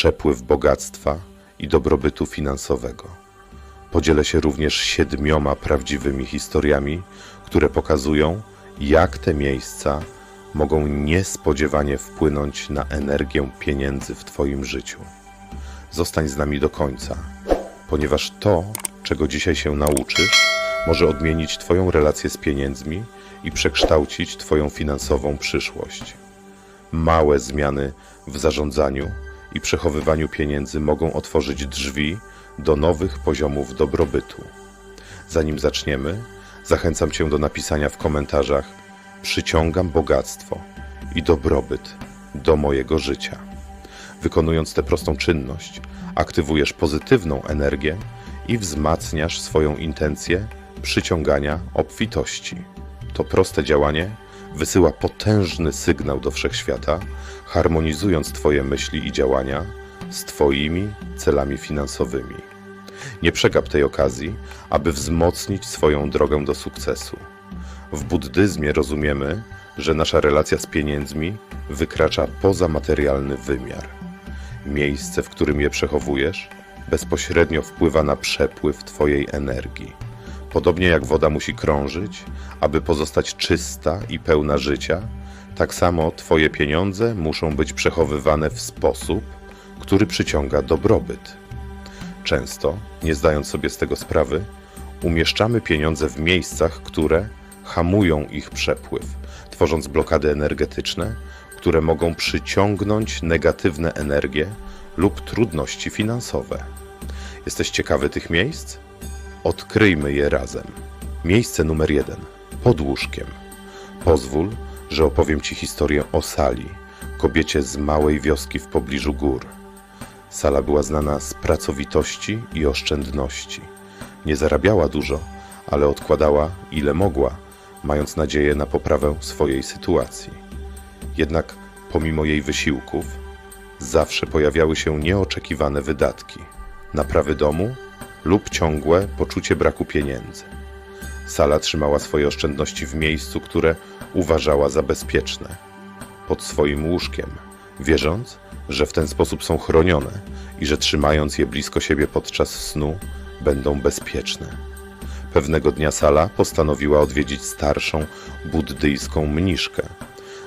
przepływ bogactwa i dobrobytu finansowego. Podzielę się również siedmioma prawdziwymi historiami, które pokazują, jak te miejsca mogą niespodziewanie wpłynąć na energię pieniędzy w Twoim życiu. Zostań z nami do końca, ponieważ to, czego dzisiaj się nauczysz, może odmienić Twoją relację z pieniędzmi i przekształcić Twoją finansową przyszłość. Małe zmiany w zarządzaniu i przechowywaniu pieniędzy mogą otworzyć drzwi do nowych poziomów dobrobytu. Zanim zaczniemy, zachęcam Cię do napisania w komentarzach: Przyciągam bogactwo i dobrobyt do mojego życia. Wykonując tę prostą czynność, aktywujesz pozytywną energię i wzmacniasz swoją intencję przyciągania obfitości. To proste działanie wysyła potężny sygnał do wszechświata, harmonizując Twoje myśli i działania z Twoimi celami finansowymi. Nie przegap tej okazji, aby wzmocnić swoją drogę do sukcesu. W buddyzmie rozumiemy, że nasza relacja z pieniędzmi wykracza poza materialny wymiar. Miejsce, w którym je przechowujesz, bezpośrednio wpływa na przepływ Twojej energii. Podobnie jak woda musi krążyć, aby pozostać czysta i pełna życia, tak samo Twoje pieniądze muszą być przechowywane w sposób, który przyciąga dobrobyt. Często, nie zdając sobie z tego sprawy, umieszczamy pieniądze w miejscach, które hamują ich przepływ, tworząc blokady energetyczne, które mogą przyciągnąć negatywne energie lub trudności finansowe. Jesteś ciekawy tych miejsc? Odkryjmy je razem. Miejsce numer jeden. Pod łóżkiem. Pozwól, że opowiem Ci historię o Sali, kobiecie z małej wioski w pobliżu gór. Sala była znana z pracowitości i oszczędności. Nie zarabiała dużo, ale odkładała ile mogła, mając nadzieję na poprawę swojej sytuacji. Jednak pomimo jej wysiłków, zawsze pojawiały się nieoczekiwane wydatki naprawy domu lub ciągłe poczucie braku pieniędzy. Sala trzymała swoje oszczędności w miejscu, które uważała za bezpieczne pod swoim łóżkiem, wierząc, że w ten sposób są chronione i że trzymając je blisko siebie podczas snu będą bezpieczne. Pewnego dnia Sala postanowiła odwiedzić starszą buddyjską mniszkę,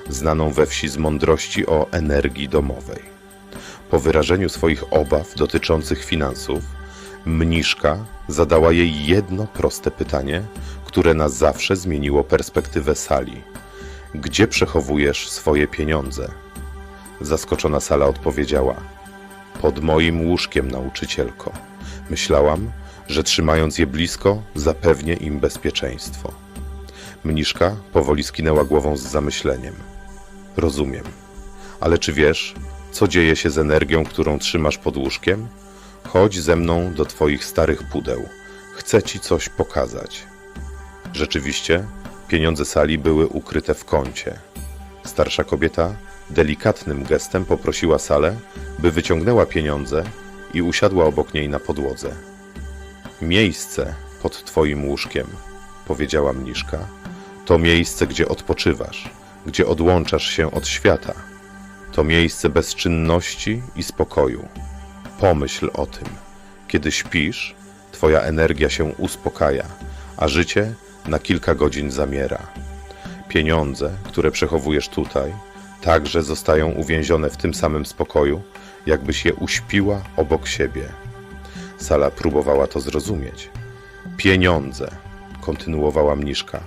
znaną we wsi z mądrości o energii domowej. Po wyrażeniu swoich obaw dotyczących finansów, mniszka zadała jej jedno proste pytanie, które na zawsze zmieniło perspektywę Sali. Gdzie przechowujesz swoje pieniądze? Zaskoczona Sala odpowiedziała: Pod moim łóżkiem, nauczycielko. Myślałam, że trzymając je blisko, zapewnię im bezpieczeństwo. Mniszka powoli skinęła głową z zamyśleniem. Rozumiem. Ale czy wiesz, co dzieje się z energią, którą trzymasz pod łóżkiem? Chodź ze mną do twoich starych pudeł. Chcę ci coś pokazać. Rzeczywiście, pieniądze sali były ukryte w kącie. Starsza kobieta delikatnym gestem poprosiła salę, by wyciągnęła pieniądze i usiadła obok niej na podłodze. Miejsce pod twoim łóżkiem, powiedziała mniszka, to miejsce, gdzie odpoczywasz, gdzie odłączasz się od świata. To miejsce bezczynności i spokoju. Pomyśl o tym. Kiedy śpisz, twoja energia się uspokaja, a życie na kilka godzin zamiera. Pieniądze, które przechowujesz tutaj, także zostają uwięzione w tym samym spokoju, jakbyś je uśpiła obok siebie. Sala próbowała to zrozumieć. Pieniądze, kontynuowała mniszka,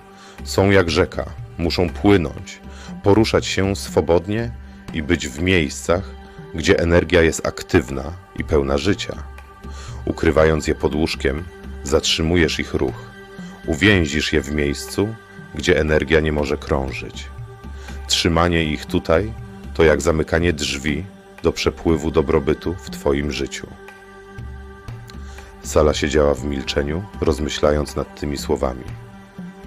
są jak rzeka, muszą płynąć, poruszać się swobodnie i być w miejscach, gdzie energia jest aktywna i pełna życia. Ukrywając je pod łóżkiem, zatrzymujesz ich ruch, uwięzisz je w miejscu, gdzie energia nie może krążyć. Trzymanie ich tutaj to jak zamykanie drzwi do przepływu dobrobytu w Twoim życiu. Sala siedziała w milczeniu, rozmyślając nad tymi słowami.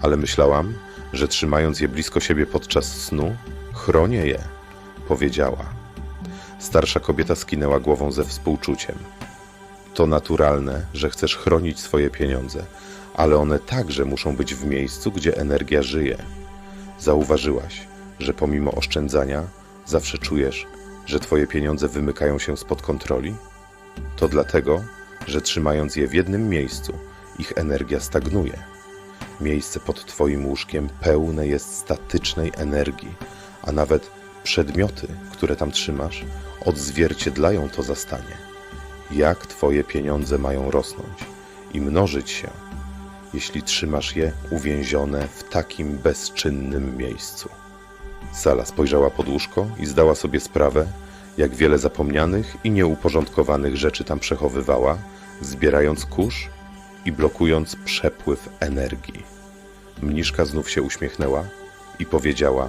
Ale myślałam, że trzymając je blisko siebie podczas snu, chronię je, powiedziała. Starsza kobieta skinęła głową ze współczuciem. To naturalne, że chcesz chronić swoje pieniądze, ale one także muszą być w miejscu, gdzie energia żyje. Zauważyłaś, że pomimo oszczędzania zawsze czujesz, że Twoje pieniądze wymykają się spod kontroli? To dlatego, że trzymając je w jednym miejscu, ich energia stagnuje. Miejsce pod Twoim łóżkiem pełne jest statycznej energii, a nawet przedmioty, które tam trzymasz, odzwierciedlają to zastanie. Jak Twoje pieniądze mają rosnąć i mnożyć się, jeśli trzymasz je uwięzione w takim bezczynnym miejscu? Sala spojrzała pod łóżko i zdała sobie sprawę, jak wiele zapomnianych i nieuporządkowanych rzeczy tam przechowywała, zbierając kurz i blokując przepływ energii. Mniszka znów się uśmiechnęła i powiedziała: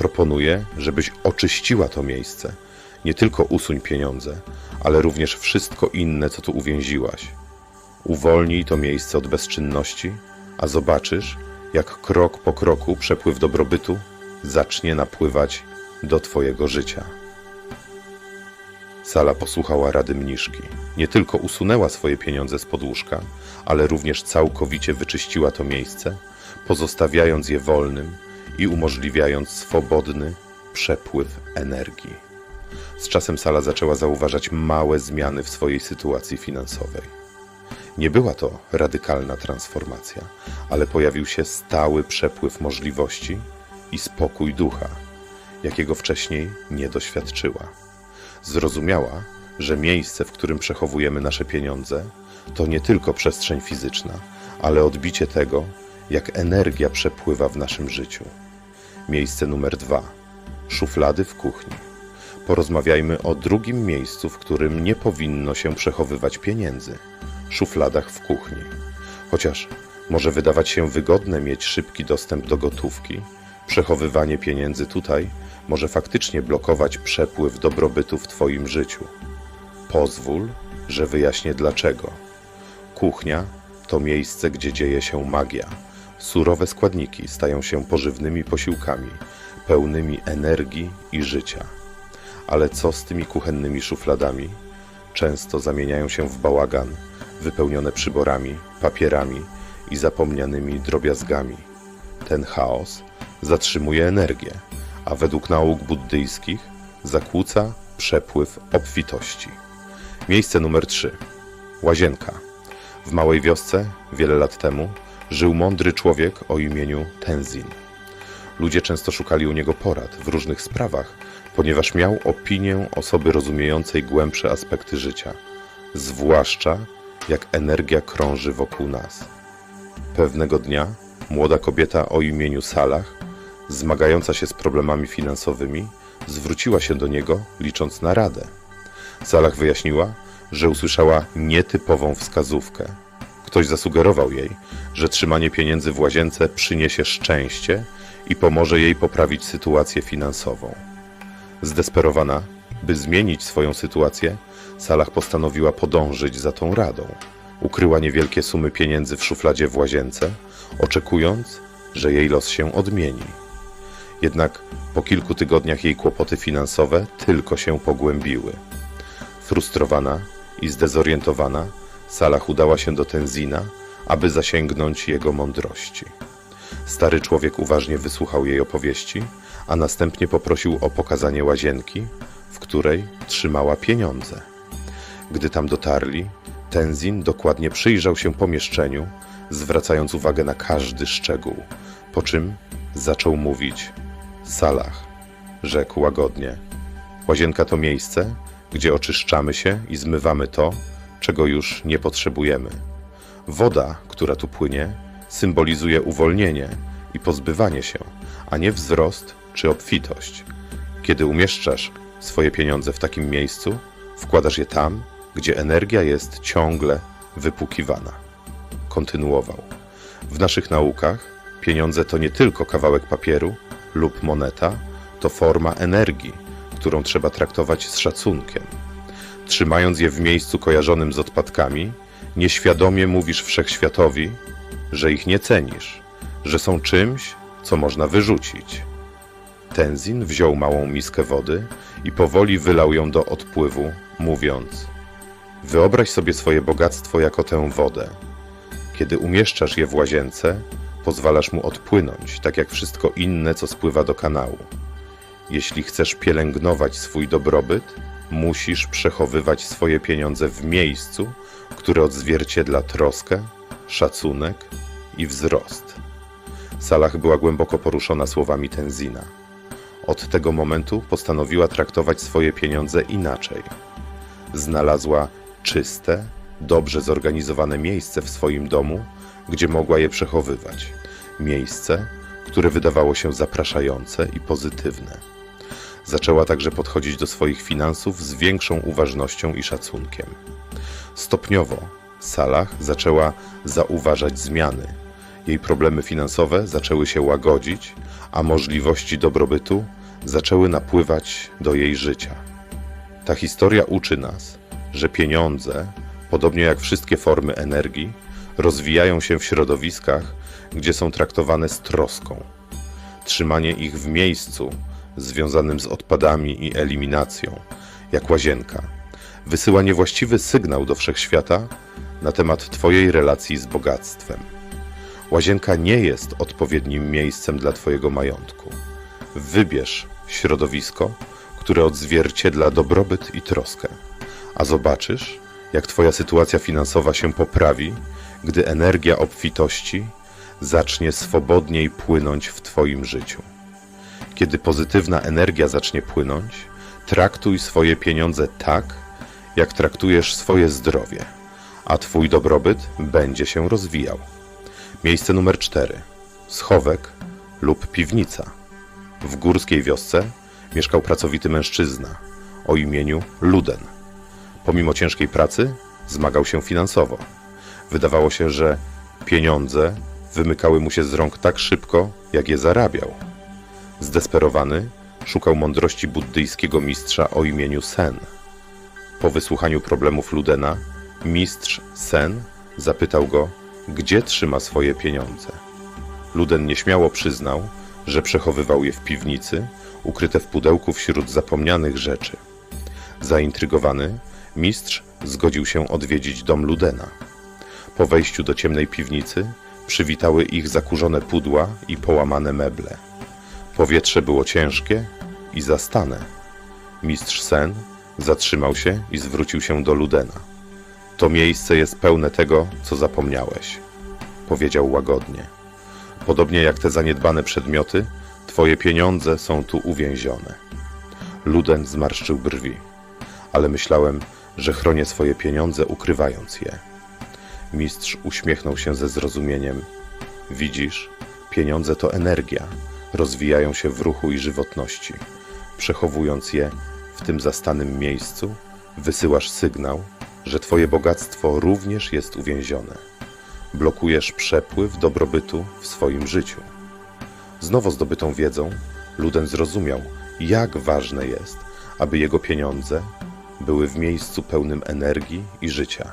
Proponuję, żebyś oczyściła to miejsce. Nie tylko usuń pieniądze, ale również wszystko inne, co tu uwięziłaś. Uwolnij to miejsce od bezczynności, a zobaczysz, jak krok po kroku przepływ dobrobytu zacznie napływać do Twojego życia. Sala posłuchała rady mniszki. Nie tylko usunęła swoje pieniądze z podłóżka, ale również całkowicie wyczyściła to miejsce, pozostawiając je wolnym i umożliwiając swobodny przepływ energii. Z czasem Sala zaczęła zauważać małe zmiany w swojej sytuacji finansowej. Nie była to radykalna transformacja, ale pojawił się stały przepływ możliwości i spokój ducha, jakiego wcześniej nie doświadczyła. Zrozumiała, że miejsce, w którym przechowujemy nasze pieniądze, to nie tylko przestrzeń fizyczna, ale odbicie tego, jak energia przepływa w naszym życiu. Miejsce numer dwa szuflady w kuchni. Porozmawiajmy o drugim miejscu, w którym nie powinno się przechowywać pieniędzy szufladach w kuchni. Chociaż może wydawać się wygodne mieć szybki dostęp do gotówki, przechowywanie pieniędzy tutaj może faktycznie blokować przepływ dobrobytu w Twoim życiu. Pozwól, że wyjaśnię dlaczego. Kuchnia to miejsce, gdzie dzieje się magia. Surowe składniki stają się pożywnymi posiłkami, pełnymi energii i życia. Ale co z tymi kuchennymi szufladami? Często zamieniają się w bałagan, wypełnione przyborami, papierami i zapomnianymi drobiazgami. Ten chaos zatrzymuje energię, a według nauk buddyjskich zakłóca przepływ obfitości. Miejsce numer 3. Łazienka. W małej wiosce wiele lat temu żył mądry człowiek o imieniu Tenzin. Ludzie często szukali u niego porad w różnych sprawach, ponieważ miał opinię osoby rozumiejącej głębsze aspekty życia, zwłaszcza jak energia krąży wokół nas. Pewnego dnia młoda kobieta o imieniu Salah, zmagająca się z problemami finansowymi, zwróciła się do niego, licząc na radę. Salah wyjaśniła, że usłyszała nietypową wskazówkę. Ktoś zasugerował jej, że trzymanie pieniędzy w łazience przyniesie szczęście i pomoże jej poprawić sytuację finansową. Zdesperowana, by zmienić swoją sytuację, Salah postanowiła podążyć za tą radą. Ukryła niewielkie sumy pieniędzy w szufladzie w łazience, oczekując, że jej los się odmieni. Jednak po kilku tygodniach jej kłopoty finansowe tylko się pogłębiły. Frustrowana i zdezorientowana, Salah udała się do Tenzina, aby zasięgnąć jego mądrości. Stary człowiek uważnie wysłuchał jej opowieści, a następnie poprosił o pokazanie łazienki, w której trzymała pieniądze. Gdy tam dotarli, Tenzin dokładnie przyjrzał się pomieszczeniu, zwracając uwagę na każdy szczegół, po czym zaczął mówić: Salah, rzekł łagodnie. Łazienka to miejsce, gdzie oczyszczamy się i zmywamy to, czego już nie potrzebujemy. Woda, która tu płynie, symbolizuje uwolnienie i pozbywanie się, a nie wzrost czy obfitość. Kiedy umieszczasz swoje pieniądze w takim miejscu, wkładasz je tam, gdzie energia jest ciągle wypukiwana. Kontynuował. W naszych naukach pieniądze to nie tylko kawałek papieru lub moneta, to forma energii, którą trzeba traktować z szacunkiem. Trzymając je w miejscu kojarzonym z odpadkami, nieświadomie mówisz wszechświatowi, że ich nie cenisz, że są czymś, co można wyrzucić. Tenzin wziął małą miskę wody i powoli wylał ją do odpływu, mówiąc: Wyobraź sobie swoje bogactwo jako tę wodę. Kiedy umieszczasz je w łazience, pozwalasz mu odpłynąć, tak jak wszystko inne, co spływa do kanału. Jeśli chcesz pielęgnować swój dobrobyt, musisz przechowywać swoje pieniądze w miejscu, które odzwierciedla troskę, szacunek i wzrost. Salah była głęboko poruszona słowami Tenzina. Od tego momentu postanowiła traktować swoje pieniądze inaczej. Znalazła czyste, dobrze zorganizowane miejsce w swoim domu, gdzie mogła je przechowywać. Miejsce, które wydawało się zapraszające i pozytywne. Zaczęła także podchodzić do swoich finansów z większą uważnością i szacunkiem. Stopniowo Salah zaczęła zauważać zmiany. Jej problemy finansowe zaczęły się łagodzić, a możliwości dobrobytu zaczęły napływać do jej życia. Ta historia uczy nas, że pieniądze, podobnie jak wszystkie formy energii, rozwijają się w środowiskach, gdzie są traktowane z troską. Trzymanie ich w miejscu związanym z odpadami i eliminacją, jak łazienka, wysyła niewłaściwy sygnał do wszechświata na temat Twojej relacji z bogactwem. Łazienka nie jest odpowiednim miejscem dla Twojego majątku. Wybierz środowisko, które odzwierciedla dobrobyt i troskę, a zobaczysz, jak Twoja sytuacja finansowa się poprawi, gdy energia obfitości zacznie swobodniej płynąć w Twoim życiu. Kiedy pozytywna energia zacznie płynąć, traktuj swoje pieniądze tak, jak traktujesz swoje zdrowie, a Twój dobrobyt będzie się rozwijał. Miejsce numer 4. Schowek lub piwnica. W górskiej wiosce mieszkał pracowity mężczyzna o imieniu Luden. Pomimo ciężkiej pracy zmagał się finansowo. Wydawało się, że pieniądze wymykały mu się z rąk tak szybko, jak je zarabiał. Zdesperowany szukał mądrości buddyjskiego mistrza o imieniu Sen. Po wysłuchaniu problemów Ludena, mistrz Sen zapytał go, gdzie trzyma swoje pieniądze. Luden nieśmiało przyznał, że przechowywał je w piwnicy, ukryte w pudełku wśród zapomnianych rzeczy. Zaintrygowany, mistrz zgodził się odwiedzić dom Ludena. Po wejściu do ciemnej piwnicy przywitały ich zakurzone pudła i połamane meble. Powietrze było ciężkie i zastane. Mistrz Sen zatrzymał się i zwrócił się do Ludena. To miejsce jest pełne tego, co zapomniałeś, powiedział łagodnie. Podobnie jak te zaniedbane przedmioty, twoje pieniądze są tu uwięzione. Luden zmarszczył brwi, ale myślałem, że chronię swoje pieniądze, ukrywając je. Mistrz uśmiechnął się ze zrozumieniem. Widzisz, pieniądze to energia, rozwijają się w ruchu i żywotności. Przechowując je w tym zastanym miejscu, wysyłasz sygnał, że Twoje bogactwo również jest uwięzione. Blokujesz przepływ dobrobytu w swoim życiu. Z nowo zdobytą wiedzą, Luden zrozumiał, jak ważne jest, aby jego pieniądze były w miejscu pełnym energii i życia.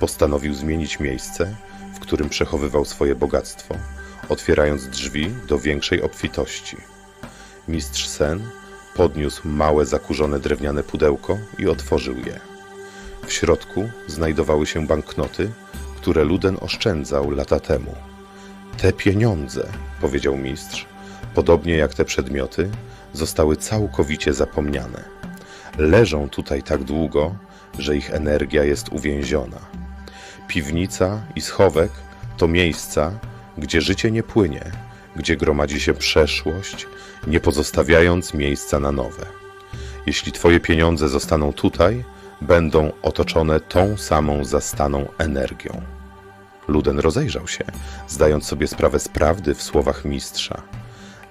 Postanowił zmienić miejsce, w którym przechowywał swoje bogactwo, otwierając drzwi do większej obfitości. Mistrz Sen podniósł małe zakurzone drewniane pudełko i otworzył je. W środku znajdowały się banknoty, które Luden oszczędzał lata temu. Te pieniądze, powiedział mistrz, podobnie jak te przedmioty, zostały całkowicie zapomniane. Leżą tutaj tak długo, że ich energia jest uwięziona. Piwnica i schowek to miejsca, gdzie życie nie płynie, gdzie gromadzi się przeszłość, nie pozostawiając miejsca na nowe. Jeśli Twoje pieniądze zostaną tutaj, będą otoczone tą samą zastaną energią. Luden rozejrzał się, zdając sobie sprawę z prawdy w słowach mistrza.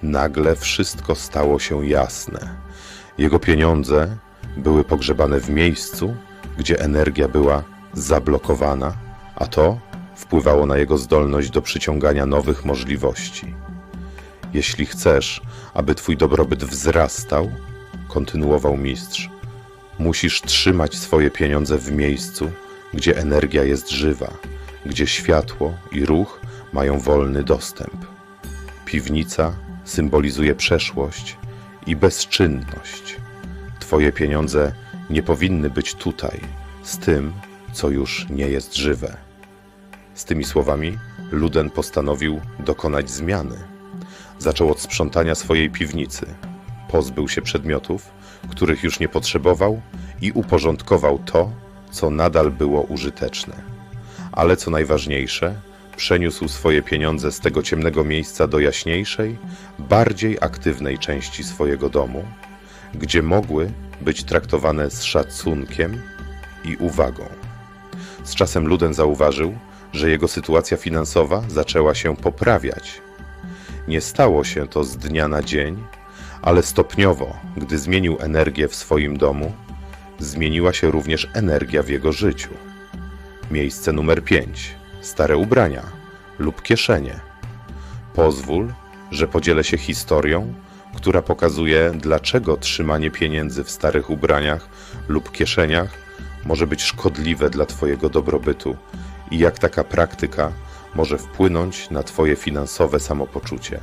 Nagle wszystko stało się jasne. Jego pieniądze były pogrzebane w miejscu, gdzie energia była zablokowana, a to wpływało na jego zdolność do przyciągania nowych możliwości. Jeśli chcesz, aby twój dobrobyt wzrastał, kontynuował mistrz, musisz trzymać swoje pieniądze w miejscu, gdzie energia jest żywa, gdzie światło i ruch mają wolny dostęp. Piwnica symbolizuje przeszłość i bezczynność. Twoje pieniądze nie powinny być tutaj, z tym, co już nie jest żywe. Z tymi słowami Luden postanowił dokonać zmiany. Zaczął od sprzątania swojej piwnicy. pozbył się przedmiotów, których już nie potrzebował i uporządkował to, co nadal było użyteczne. Ale co najważniejsze, przeniósł swoje pieniądze z tego ciemnego miejsca do jaśniejszej, bardziej aktywnej części swojego domu, gdzie mogły być traktowane z szacunkiem i uwagą. Z czasem Luden zauważył, że jego sytuacja finansowa zaczęła się poprawiać. Nie stało się to z dnia na dzień, ale stopniowo, gdy zmienił energię w swoim domu, zmieniła się również energia w jego życiu. Miejsce numer 5. Stare ubrania lub kieszenie. Pozwól, że podzielę się historią, która pokazuje, dlaczego trzymanie pieniędzy w starych ubraniach lub kieszeniach może być szkodliwe dla Twojego dobrobytu i jak taka praktyka może wpłynąć na Twoje finansowe samopoczucie.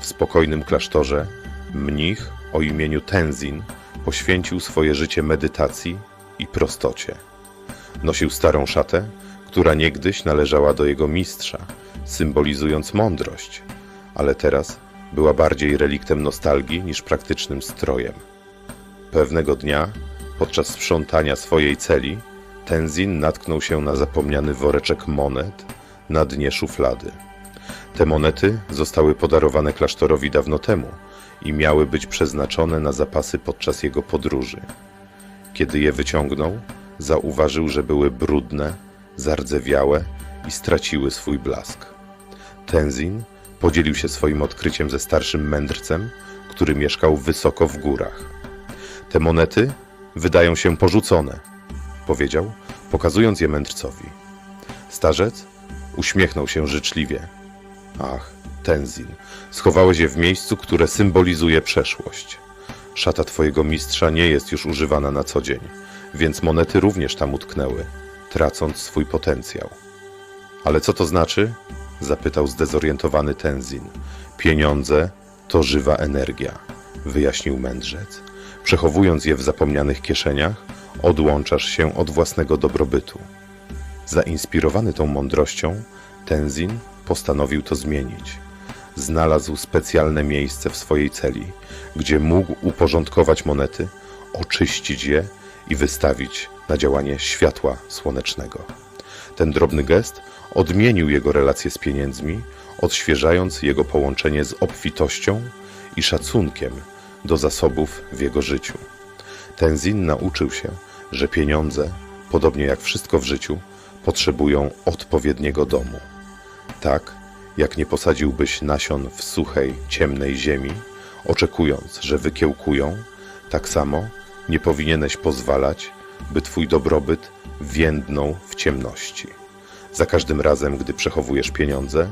W spokojnym klasztorze mnich o imieniu Tenzin poświęcił swoje życie medytacji i prostocie. Nosił starą szatę, która niegdyś należała do jego mistrza, symbolizując mądrość, ale teraz była bardziej reliktem nostalgii niż praktycznym strojem. Pewnego dnia, podczas sprzątania swojej celi, Tenzin natknął się na zapomniany woreczek monet na dnie szuflady. Te monety zostały podarowane klasztorowi dawno temu i miały być przeznaczone na zapasy podczas jego podróży. Kiedy je wyciągnął, zauważył, że były brudne, zardzewiałe i straciły swój blask. Tenzin podzielił się swoim odkryciem ze starszym mędrcem, który mieszkał wysoko w górach. Te monety wydają się porzucone, powiedział, pokazując je mędrcowi. Starzec uśmiechnął się życzliwie. Ach, Tenzin, schowałeś je w miejscu, które symbolizuje przeszłość. Szata twojego mistrza nie jest już używana na co dzień, więc monety również tam utknęły, tracąc swój potencjał. Ale co to znaczy? Zapytał zdezorientowany Tenzin. Pieniądze to żywa energia, wyjaśnił mędrzec. Przechowując je w zapomnianych kieszeniach, odłączasz się od własnego dobrobytu. Zainspirowany tą mądrością, Tenzin postanowił to zmienić. Znalazł specjalne miejsce w swojej celi, gdzie mógł uporządkować monety, oczyścić je i wystawić na działanie światła słonecznego. Ten drobny gest odmienił jego relacje z pieniędzmi, odświeżając jego połączenie z obfitością i szacunkiem do zasobów w jego życiu. Tenzin nauczył się, że pieniądze, podobnie jak wszystko w życiu, potrzebują odpowiedniego domu. Tak, jak nie posadziłbyś nasion w suchej, ciemnej ziemi, oczekując, że wykiełkują, tak samo nie powinieneś pozwalać, by twój dobrobyt więdnął w ciemności. Za każdym razem, gdy przechowujesz pieniądze,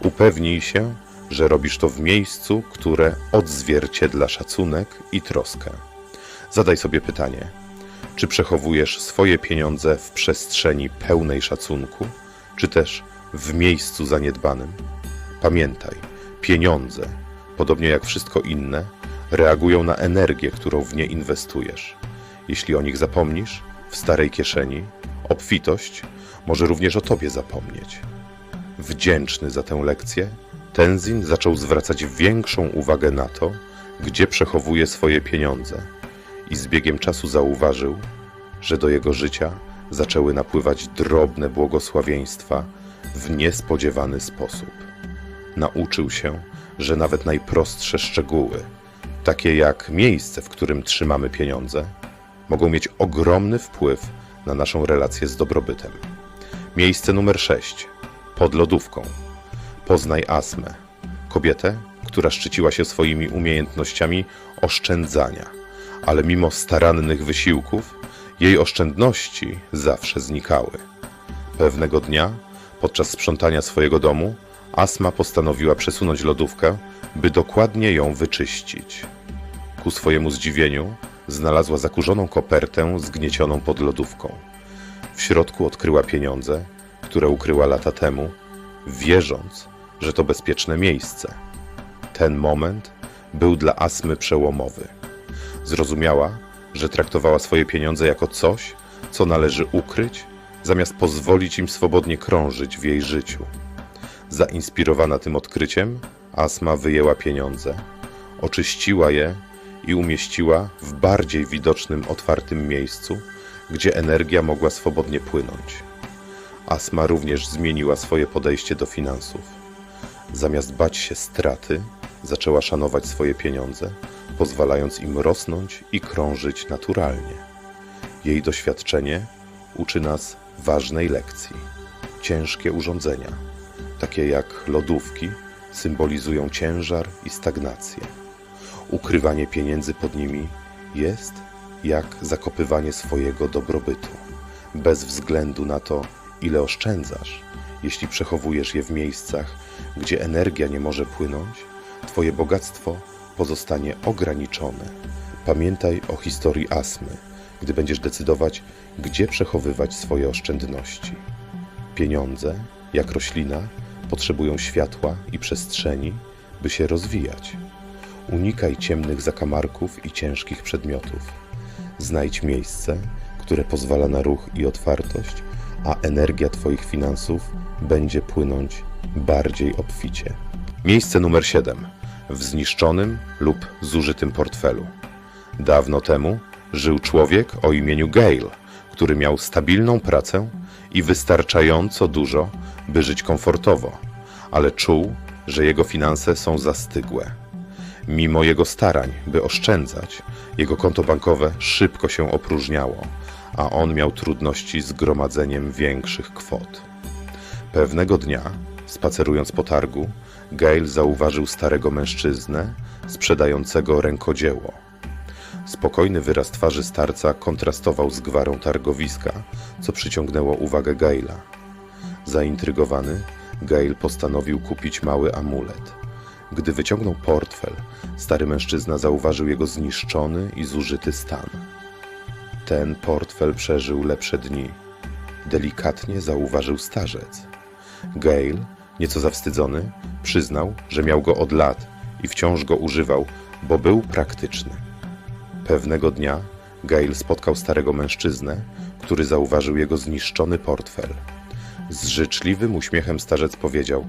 upewnij się, że robisz to w miejscu, które odzwierciedla szacunek i troskę. Zadaj sobie pytanie: czy przechowujesz swoje pieniądze w przestrzeni pełnej szacunku, czy też w miejscu zaniedbanym? Pamiętaj, pieniądze, podobnie jak wszystko inne, reagują na energię, którą w nie inwestujesz. Jeśli o nich zapomnisz, w starej kieszeni, obfitość może również o tobie zapomnieć. Wdzięczny za tę lekcję, Tenzin zaczął zwracać większą uwagę na to, gdzie przechowuje swoje pieniądze i z biegiem czasu zauważył, że do jego życia zaczęły napływać drobne błogosławieństwa w niespodziewany sposób. Nauczył się, że nawet najprostsze szczegóły, takie jak miejsce, w którym trzymamy pieniądze, mogą mieć ogromny wpływ na naszą relację z dobrobytem. Miejsce numer 6. Pod lodówką. Poznaj Asmę, kobietę, która szczyciła się swoimi umiejętnościami oszczędzania, ale mimo starannych wysiłków, jej oszczędności zawsze znikały. Pewnego dnia, podczas sprzątania swojego domu, Asma postanowiła przesunąć lodówkę, by dokładnie ją wyczyścić. Ku swojemu zdziwieniu, znalazła zakurzoną kopertę zgniecioną pod lodówką. W środku odkryła pieniądze, które ukryła lata temu, wierząc, że to bezpieczne miejsce. Ten moment był dla Asmy przełomowy. Zrozumiała, że traktowała swoje pieniądze jako coś, co należy ukryć, zamiast pozwolić im swobodnie krążyć w jej życiu. Zainspirowana tym odkryciem, Asma wyjęła pieniądze, oczyściła je i umieściła w bardziej widocznym, otwartym miejscu, gdzie energia mogła swobodnie płynąć. Asma również zmieniła swoje podejście do finansów. Zamiast bać się straty, zaczęła szanować swoje pieniądze, pozwalając im rosnąć i krążyć naturalnie. Jej doświadczenie uczy nas ważnej lekcji. Ciężkie urządzenia, takie jak lodówki, symbolizują ciężar i stagnację. Ukrywanie pieniędzy pod nimi jest jak zakopywanie swojego dobrobytu. Bez względu na to, ile oszczędzasz, jeśli przechowujesz je w miejscach, gdzie energia nie może płynąć, Twoje bogactwo pozostanie ograniczone. Pamiętaj o historii astmy, gdy będziesz decydować, gdzie przechowywać swoje oszczędności. Pieniądze, jak roślina, potrzebują światła i przestrzeni, by się rozwijać. Unikaj ciemnych zakamarków i ciężkich przedmiotów. Znajdź miejsce, które pozwala na ruch i otwartość, a energia Twoich finansów będzie płynąć bardziej obficie. Miejsce numer 7. W zniszczonym lub zużytym portfelu. Dawno temu żył człowiek o imieniu Gale, który miał stabilną pracę i wystarczająco dużo, by żyć komfortowo, ale czuł, że jego finanse są zastygłe. Mimo jego starań, by oszczędzać, jego konto bankowe szybko się opróżniało, a on miał trudności z gromadzeniem większych kwot. Pewnego dnia, spacerując po targu, Gail zauważył starego mężczyznę sprzedającego rękodzieło. Spokojny wyraz twarzy starca kontrastował z gwarą targowiska, co przyciągnęło uwagę Gaila. Zaintrygowany, Gail postanowił kupić mały amulet. Gdy wyciągnął portfel, stary mężczyzna zauważył jego zniszczony i zużyty stan. Ten portfel przeżył lepsze dni. Delikatnie zauważył starzec. Gail, nieco zawstydzony, przyznał, że miał go od lat i wciąż go używał, bo był praktyczny. Pewnego dnia Gail spotkał starego mężczyznę, który zauważył jego zniszczony portfel. Z życzliwym uśmiechem starzec powiedział: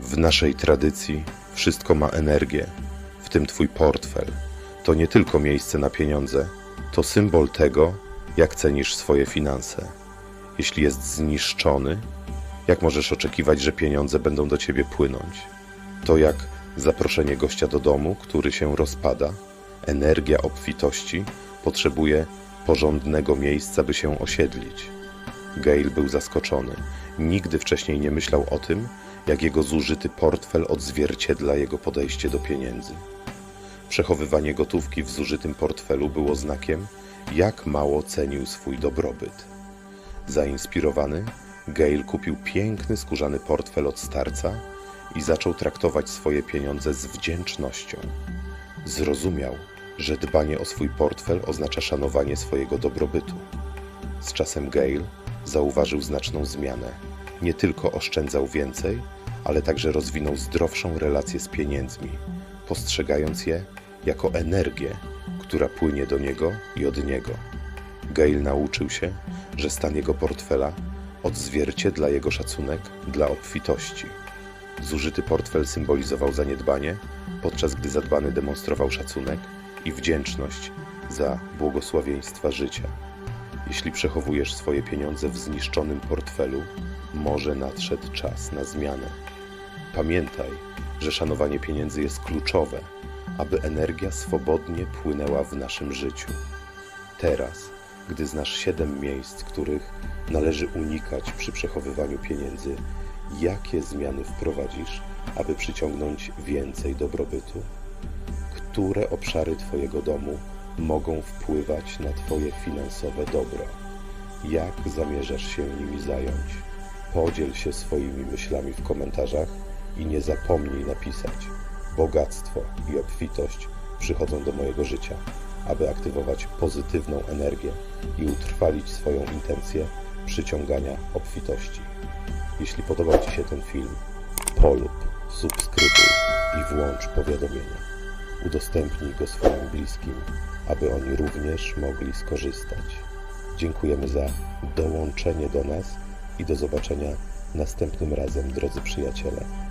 W naszej tradycji wszystko ma energię, w tym twój portfel. To nie tylko miejsce na pieniądze, to symbol tego, jak cenisz swoje finanse. Jeśli jest zniszczony, jak możesz oczekiwać, że pieniądze będą do ciebie płynąć? To jak zaproszenie gościa do domu, który się rozpada. Energia obfitości potrzebuje porządnego miejsca, by się osiedlić. Gail był zaskoczony. Nigdy wcześniej nie myślał o tym, jak jego zużyty portfel odzwierciedla jego podejście do pieniędzy. Przechowywanie gotówki w zużytym portfelu było znakiem, jak mało cenił swój dobrobyt. Zainspirowany, Gail kupił piękny skórzany portfel od starca i zaczął traktować swoje pieniądze z wdzięcznością. Zrozumiał, że dbanie o swój portfel oznacza szanowanie swojego dobrobytu. Z czasem Gail zauważył znaczną zmianę. Nie tylko oszczędzał więcej, ale także rozwinął zdrowszą relację z pieniędzmi, postrzegając je jako energię, która płynie do niego i od niego. Gail nauczył się, że stan jego portfela odzwierciedla jego szacunek dla obfitości. Zużyty portfel symbolizował zaniedbanie, podczas gdy zadbany demonstrował szacunek i wdzięczność za błogosławieństwa życia. Jeśli przechowujesz swoje pieniądze w zniszczonym portfelu, może nadszedł czas na zmianę. Pamiętaj, że szanowanie pieniędzy jest kluczowe, aby energia swobodnie płynęła w naszym życiu. Teraz, gdy znasz siedem miejsc, których należy unikać przy przechowywaniu pieniędzy, jakie zmiany wprowadzisz, aby przyciągnąć więcej dobrobytu? Które obszary Twojego domu mogą wpływać na Twoje finansowe dobro? Jak zamierzasz się nimi zająć? Podziel się swoimi myślami w komentarzach i nie zapomnij napisać. Bogactwo i obfitość przychodzą do mojego życia, aby aktywować pozytywną energię i utrwalić swoją intencję przyciągania obfitości. Jeśli podobał Ci się ten film, polub, subskrybuj i włącz powiadomienia. Udostępnij go swoim bliskim, aby oni również mogli skorzystać. Dziękujemy za dołączenie do nas i do zobaczenia następnym razem, drodzy przyjaciele.